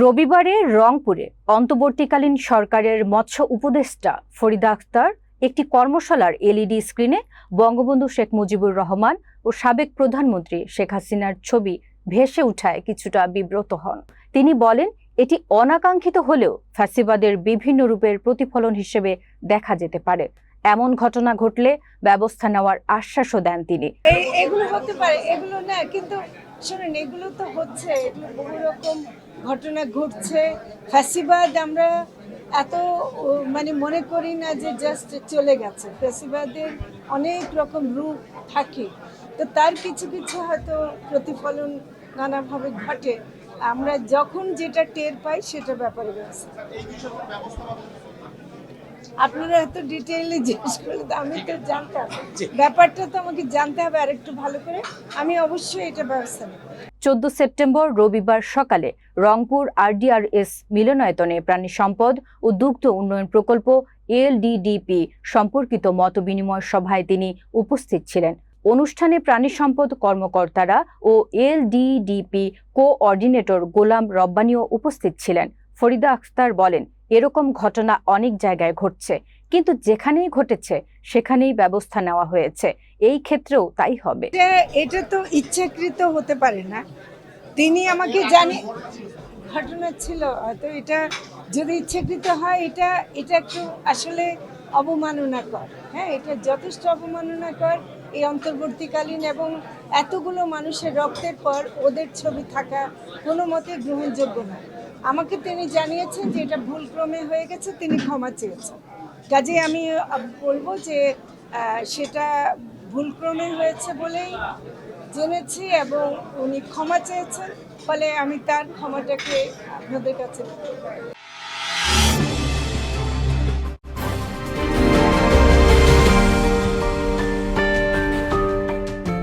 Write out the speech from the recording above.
রবিবারে রংপুরে অন্তর্বর্তীকালীন সরকারের মৎস্য উপদেষ্টা ফরিদা আক্তার একটি কর্মশালার এলইডি স্ক্রিনে বঙ্গবন্ধু শেখ মুজিবুর রহমান ও সাবেক প্রধানমন্ত্রী শেখ হাসিনার ছবি ভেসে উঠায় কিছুটা বিব্রত হন। তিনি বলেন, এটি অনাকাঙ্ক্ষিত হলেও ফ্যাসিবাদের বিভিন্ন রূপের প্রতিফলন হিসেবে দেখা যেতে পারে। এমন ঘটনা ঘটলে ব্যবস্থা নেওয়ার আশ্বাসও দেন তিনি। এগুলো হতে পারে, এগুলো না, কিন্তু শুনুন এগুলো তো হচ্ছে বহু রকম ঘটনা ঘটছে। ফ্যাসিবাদ আমরা এত মানে মনে করি না যে জাস্ট চলে গেছে। ফ্যাসিবাদের অনেক রকম রূপ থাকে। তো তার কিছু কিছু হয়তো প্রতিফলন নানাভাবে ঘটে। আমরা যখন যেটা টের পাই সেটা ব্যাপারে ব্যবস্থা। আপনারা এত ডিটেইলে জিজ্ঞেস করলে তো আমি তো জানতাম। ব্যাপারটা তো আমাকে জানতে হবে আর একটু ভালো করে। আমি অবশ্যই এটা ব্যবস্থা নেব। চোদ্দ সেপ্টেম্বর রবিবার সকালে রংপুর আরডিআরএস মিলনায়তনে প্রাণী সম্পদ ও দুগ্ধ উন্নয়ন প্রকল্প এলডিডিপি সম্পর্কিত মতবিনিময় সভায় তিনি উপস্থিত ছিলেন। অনুষ্ঠানে প্রাণী সম্পদ কর্মকর্তারা ও এলডিডিপি কোঅর্ডিনেটর গোলাম রব্বানিও উপস্থিত ছিলেন। ফরিদা আখতার বলেন এরকম ঘটনা অনেক জায়গায় ঘটছে। কিন্তু যেখানেই ঘটেছে, সেখানেই ব্যবস্থা নেওয়া হয়েছে। এই ক্ষেত্রেও তাই হবে। এটা তো ইচ্ছাকৃত হতে পারে না। তিনি আমাকে জানি ঘটনা ছিল, হয়তো এটা যদি ইচ্ছাকৃত হয়, এটা এটা একটু আসলে অবমাননাকর। হ্যাঁ এটা যথেষ্ট অবমাননাকর এই অন্তর্বর্তীকালীন এবং এতগুলো মানুষের রক্তের পর ওদের ছবি থাকা কোনো মতে গ্রহণযোগ্য না আমাকে তিনি জানিয়েছেন যে এটা ভুলক্রমে হয়ে গেছে, তিনি ক্ষমা চেয়েছেন। কাজে আমি বলব যে সেটা ভুলক্রমে হয়েছে বলেই জেনেছি এবং উনি ক্ষমা চেয়েছেন, ফলে আমি তার ক্ষমাটাকে আপনাদের কাছে